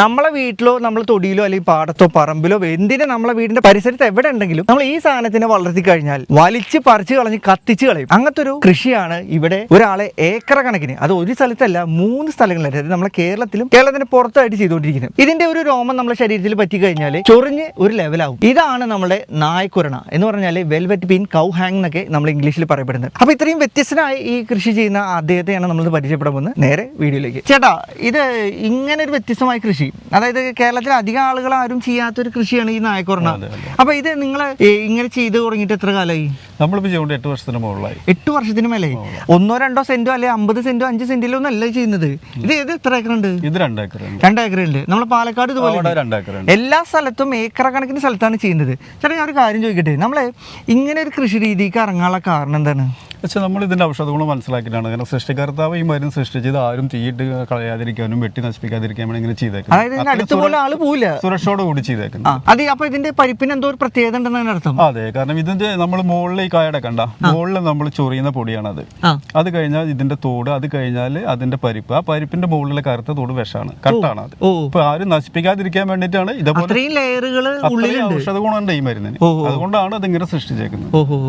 നമ്മളെ വീട്ടിലോ നമ്മളെ തൊടിയിലോ അല്ലെങ്കിൽ പാടത്തോ പറമ്പിലോ എന്തിനും നമ്മളെ വീടിന്റെ പരിസരത്ത് എവിടെ ഉണ്ടെങ്കിലും നമ്മൾ ഈ സാധനത്തിനെ വളർത്തി കഴിഞ്ഞാൽ വലിച്ച് പറിച്ചു കളഞ്ഞ് കത്തിച്ച് കളയും. അങ്ങനത്തെ ഒരു കൃഷിയാണ് ഇവിടെ ഒരാളെ ഏക്കർ കണക്കിന് അത് ഒരു സ്ഥലത്തല്ല മൂന്ന് സ്ഥലങ്ങളിലായിട്ട് അതായത് നമ്മളെ കേരളത്തിലും കേരളത്തിന് പുറത്തായിട്ട് ചെയ്തുകൊണ്ടിരിക്കുന്നത്. ഇതിന്റെ ഒരു രോമം നമ്മുടെ ശരീരത്തിൽ പറ്റി കഴിഞ്ഞാൽ ചൊറിഞ്ഞ് ഒരു ലെവലാവും. ഇതാണ് നമ്മുടെ നായ്ക്കുരണ എന്ന് പറഞ്ഞാൽ വെൽവെറ്റ് ബീൻ കൗ ഹാങ് എന്നൊക്കെ നമ്മൾ ഇംഗ്ലീഷിൽ പറയപ്പെടുന്നത്. അപ്പൊ ഇത്രയും വ്യത്യസ്തനായി ഈ കൃഷി ചെയ്യുന്ന അദ്ദേഹത്തെയാണ് നമ്മൾ പരിചയപ്പെടുമെന്ന് നേരെ വീഡിയോയിലേക്ക്. ചേട്ടാ ഇത് ഇങ്ങനെ ഒരു വ്യത്യസ്തമായ കൃഷി അതായത് കേരളത്തിൽ അധികം ആളുകൾ ആരും ചെയ്യാത്തൊരു കൃഷിയാണ് ഈ നായക്കുറണ അതെ, അതെ. അപ്പൊ ഇത് നിങ്ങൾ ഇങ്ങനെ ചെയ്ത് തുടങ്ങിയിട്ട് എത്ര കാലമായി നമ്മളിപ്പോൾ ചെയ്യുകൊണ്ട് എട്ട് വർഷത്തിന് മുകളിലായി. എട്ട് വർഷത്തിന് മേലെ? ഒന്നോ രണ്ടോ സെന്റോ അല്ലെ അമ്പത് സെന്റോ അഞ്ച് സെന്റിലോ ഒന്നല്ല ചെയ്യുന്നത്. ഇത് ഏത് എത്ര ഏക്കർ ഉണ്ട് ഇത് രണ്ട് ഏക്കർ രണ്ട് ഏക്കർ ഉണ്ട് നമ്മളെ പാലക്കാട് ഇതുപോലെ. രണ്ട് ഏക്കർ എല്ലാ സ്ഥലത്തും ഏക്കർ കണക്കിന് സ്ഥലത്താണ് ചെയ്യുന്നത്. ചേട്ടാ ഞാൻ ഒരു കാര്യം ചോദിക്കട്ടെ? നമ്മളെ ഇങ്ങനെ ഒരു കൃഷി രീതിക്ക് ഇറങ്ങാനുള്ള കാരണം എന്താണ്? പക്ഷെ നമ്മൾ ഇതിന്റെ ഔഷധഗുണം മനസ്സിലാക്കിയിട്ടാണ്. കാരണം സൃഷ്ടികർത്താവ് ഈ മരുന്ന് സൃഷ്ടിച്ചത് ആരും തീയിട്ട് കളയാതിരിക്കാനും വെട്ടി നശിപ്പിക്കാതിരിക്കാനും വേണ്ടി ഇങ്ങനെ ചെയ്തേക്കുന്നത്. ആൾ പോവില്ല. സുരക്ഷയോട് കൂടി ചെയ്തേക്കുന്നത്. അത് അപ്പൊ ഇതിന്റെ പരിപ്പിന് എന്തോ ഒരു പ്രത്യേകത ഉണ്ടെന്നാണ് അർത്ഥം. അതെ കാരണം ഇതിന്റെ നമ്മൾ മുകളിൽ ഈ കായട കണ്ട മുകളിൽ നമ്മൾ ചൊറിയുന്ന പൊടിയാണത്. അത് കഴിഞ്ഞാൽ ഇതിന്റെ തോട് അത് കഴിഞ്ഞാൽ അതിന്റെ പരിപ്പ്. ആ പരിപ്പിന്റെ മുകളിലെ കറുത്ത തോട് വിഷമാണ് കട്ടാണ് അത് ഇപ്പൊ ആരും നശിപ്പിക്കാതിരിക്കാൻ വേണ്ടിയിട്ടാണ് ഇതേപോലെ ഔഷധ ഗുണമുണ്ട് ഈ മരുന്നിന്. അതുകൊണ്ടാണ് അതിങ്ങനെ സൃഷ്ടിച്ചേക്കുന്നത്. ഓഹോ.